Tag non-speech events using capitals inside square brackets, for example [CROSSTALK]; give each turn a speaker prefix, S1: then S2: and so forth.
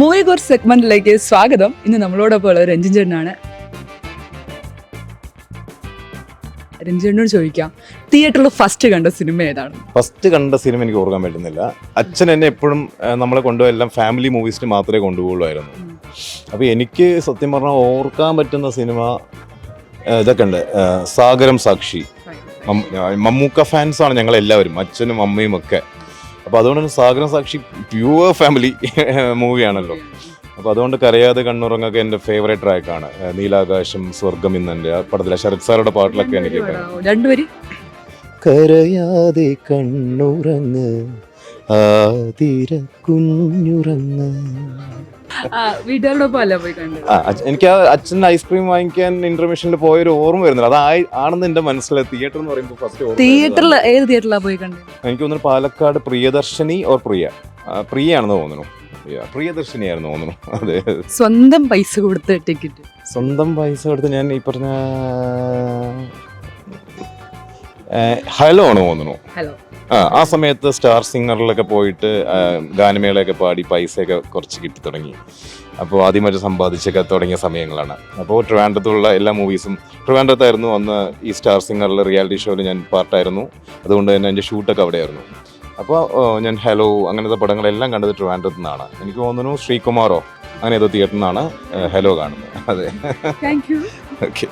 S1: Movie core സെഗ്മെന്റിലേക്ക് സ്വാഗതം. ഇന്ന് നമ്മളോടൊപ്പം ഉള്ള രഞ്ജൻ ചേട്ടനാണ്. രഞ്ജനോട് ചോദിക്കാം തിയേറ്ററിൽ ഫസ്റ്റ് കണ്ട സിനിമ ഏതാണ്?
S2: ഫസ്റ്റ് കണ്ട സിനിമ എനിക്ക് ഓർക്കാൻ പറ്റുന്നില്ല. അച്ഛൻ എന്നെ എപ്പോഴും നമ്മളെ കൊണ്ടുപോയി എല്ലാം ഫാമിലി മൂവീസിന് മാത്രമേ കൊണ്ടുപോകുള്ളായിരുന്നു അപ്പോൾ എനിക്ക് സത്യം പറഞ്ഞാൽ ഓർക്കാൻ പറ്റുന്ന സിനിമ ഇതൊക്കെ ഉണ്ട്. സാഗരം സാക്ഷി. മമ്മൂക്ക ഫാൻസാണ് ഞങ്ങൾ എല്ലാവരും അച്ഛനും അമ്മയും ഒക്കെ. അപ്പോൾ അതുകൊണ്ട് തന്നെ സാഗരം സാക്ഷി പ്യുവർ ഫാമിലി [LAUGHS] മൂവിയാണല്ലോ. അപ്പോൾ അതുകൊണ്ട് കരയാതെ കണ്ണുറങ്ങൊക്കെ എന്റെ ഫേവറേറ്റ് ട്രാക്കാണ് നീലാകാശം സ്വർഗം ഇന്നെന്റെ ആ പടത്തിലെ ശരത് സാറുടെ പാട്ടിലൊക്കെ എനിക്ക്
S1: രണ്ടുപേര്.
S2: കരയാതെ കണ്ണുറങ്ങ് ആതിര കുഞ്ഞുറങ്ങ്.
S1: വീട്ടുകാരോടൊപ്പം അല്ല പോയി കണ്ടത്
S2: ആ അച്ഛ- എനിക്ക് ആ അച്ഛൻ ഐസ്ക്രീം വാങ്ങിക്കാൻ ഇന്റർമിഷനിൽ പോയൊരു ഓർമ്മ വരുന്നില്ല. അത് ആയി- ആണെന്ന് എന്റെ മനസ്സിലെ തിയേറ്റർ എന്ന് പറയുമ്പോൾ ഫസ്റ്റ്
S1: തിയേറ്ററിൽ ഏത് തിയേറ്ററിലാണ് പോയി കണ്ടത്
S2: എനിക്ക് തോന്നുന്നു പാലക്കാട് പ്രിയദർശിനി ഓർ പ്രിയ. ആ, പ്രിയയാണെന്ന് തോന്നുന്നു. Yeah, പ്രിയദർശിനി ആയിരുന്നു തോന്നുന്നു. [LAUGHS] അതെ.
S1: സ്വന്തം പൈസ കൊടുത്ത് ടിക്കറ്റ്
S2: സ്വന്തം പൈസ കൊടുത്ത് ഞാൻ ഈ പറഞ്ഞ ഹലോ ആണ് തോന്നുന്നു? ആ ആ സമയത്ത് സ്റ്റാർ സിംഗറിലൊക്കെ പോയിട്ട് ഗാനമേളയൊക്കെ പാടി പൈസയൊക്കെ കുറച്ച് കിട്ടി തുടങ്ങി. അപ്പോൾ ആദ്യമായിട്ട് സമ്പാദിച്ചൊക്കെ തുടങ്ങിയ സമയങ്ങളാണ്. അപ്പോൾ ട്രിവാൻഡ്രത്തുള്ള എല്ലാ മൂവീസും ട്രിവാൻഡ്രത്തായിരുന്നു അന്ന് ഈ സ്റ്റാർ സിംഗറിലെ റിയാലിറ്റി ഷോയിൽ ഞാൻ പാർട്ടായിരുന്നു അതുകൊണ്ട് തന്നെ എന്റെ ഷൂട്ടൊക്കെ അവിടെയായിരുന്നു. അപ്പോൾ ഞാൻ ഹലോ അങ്ങനത്തെ പടങ്ങളെല്ലാം കണ്ടത് ട്രിവാൻഡ്രത്തിൽ നിന്നാണ്. എനിക്ക് തോന്നുന്നു ശ്രീകുമാറോ അങ്ങനെ ഏതോ തിയേറ്ററിൽ നിന്നാണ് ഹലോ കാണുന്നത്. അതെ.
S1: Thank you
S2: okay